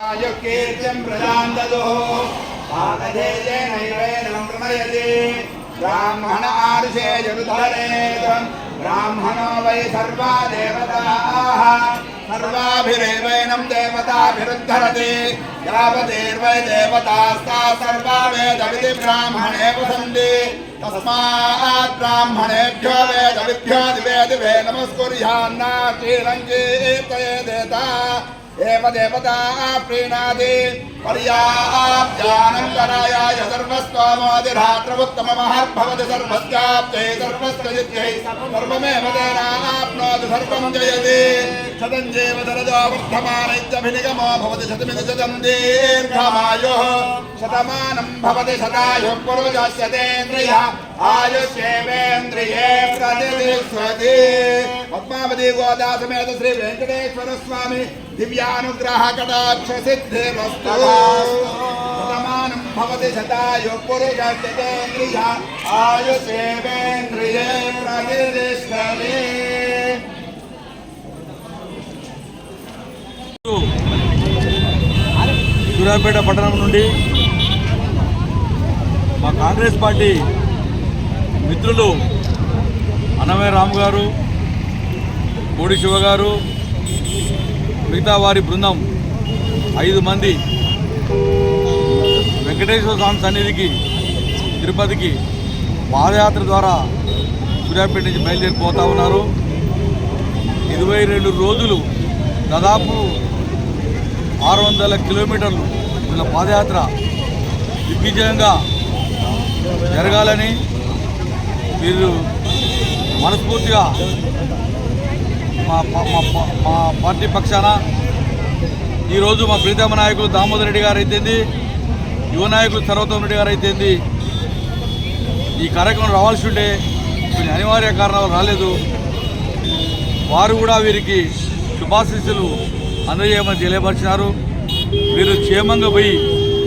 कीर्त्यं प्रजां ददुः पाकधेयेनैवेनं प्रमयति ब्राह्मण आरुषे यदुधरेतम् ब्राह्मणो वै सर्वा देवताः सर्वाभिरेवैनं देवताभिरुद्धरति यावदेर्वै देवतास्ता सर्वा वेदविधि ब्राह्मणेव सन्ति तस्मात् ब्राह्मणेभ्यो वेदविभ्यो दिवे दिवे नमस्कुर्यान्ना श्रीरङ्गीर्तये देता एव देवता प्रीणाति पर्याप्त्यानन्तरायाय सर्वस्त्वमोदिरात्रमुत्तममहद्भवति सर्वस्याप्त्यै सर्वस्वजित्यै सर्वमेव तेनाप्नोति सर्वं जयति शतं जीव दरजो वर्धमानैत्यभिनिगमो भवति शतमिति शतं दीर्घमायुः शतमानं भवति शतायुः पुरुषस्यतेन्द्रिय आयुष्येवेन्द्रिये प्रतिष्ठति పద్మావతి గోదాసమేత శ్రీ వెంకటేశ్వర స్వామి దివ్యానుగ్రహ కటాక్ష సిద్ధే వస్తమానం భవతి శతాయు సూర్యాపేట పట్టణం నుండి మా కాంగ్రెస్ పార్టీ మిత్రులు అన్నమయ్య రామ్ గారు కోడి శివ గారు మిగతా వారి బృందం ఐదు మంది. వెంకటేశ్వర స్వామి సన్నిధికి తిరుపతికి పాదయాత్ర ద్వారా సూర్యాపేట నుంచి బయలుదేరిపోతా ఉన్నారు. ఇరవై రెండు రోజులు దాదాపు ఆరు వందల కిలోమీటర్లు ఉన్న పాదయాత్ర దిగ్విజయంగా జరగాలని వీరు మనస్ఫూర్తిగా మా మా పార్టీ పక్షాన ఈరోజు మా ప్రీతమ నాయకులు దామోదర్ రెడ్డి గారు అయితేంది యువ నాయకులు సర్వోత్తమ రెడ్డి గారు అయితేంది ఈ కార్యక్రమం రావాల్సి ఉంటే కొన్ని అనివార్య కారణాలు రాలేదు. వారు కూడా వీరికి శుభాశీస్సులు అందజేయమని తెలియపరిచినారు. వీరు క్షేమంగా పోయి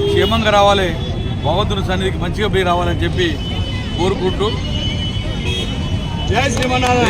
క్షేమంగా రావాలి భగవంతుని సన్నిధికి మంచిగా పోయి రావాలని చెప్పి కోరుకుంటూ. జై శ్రీమన్నారాయణ.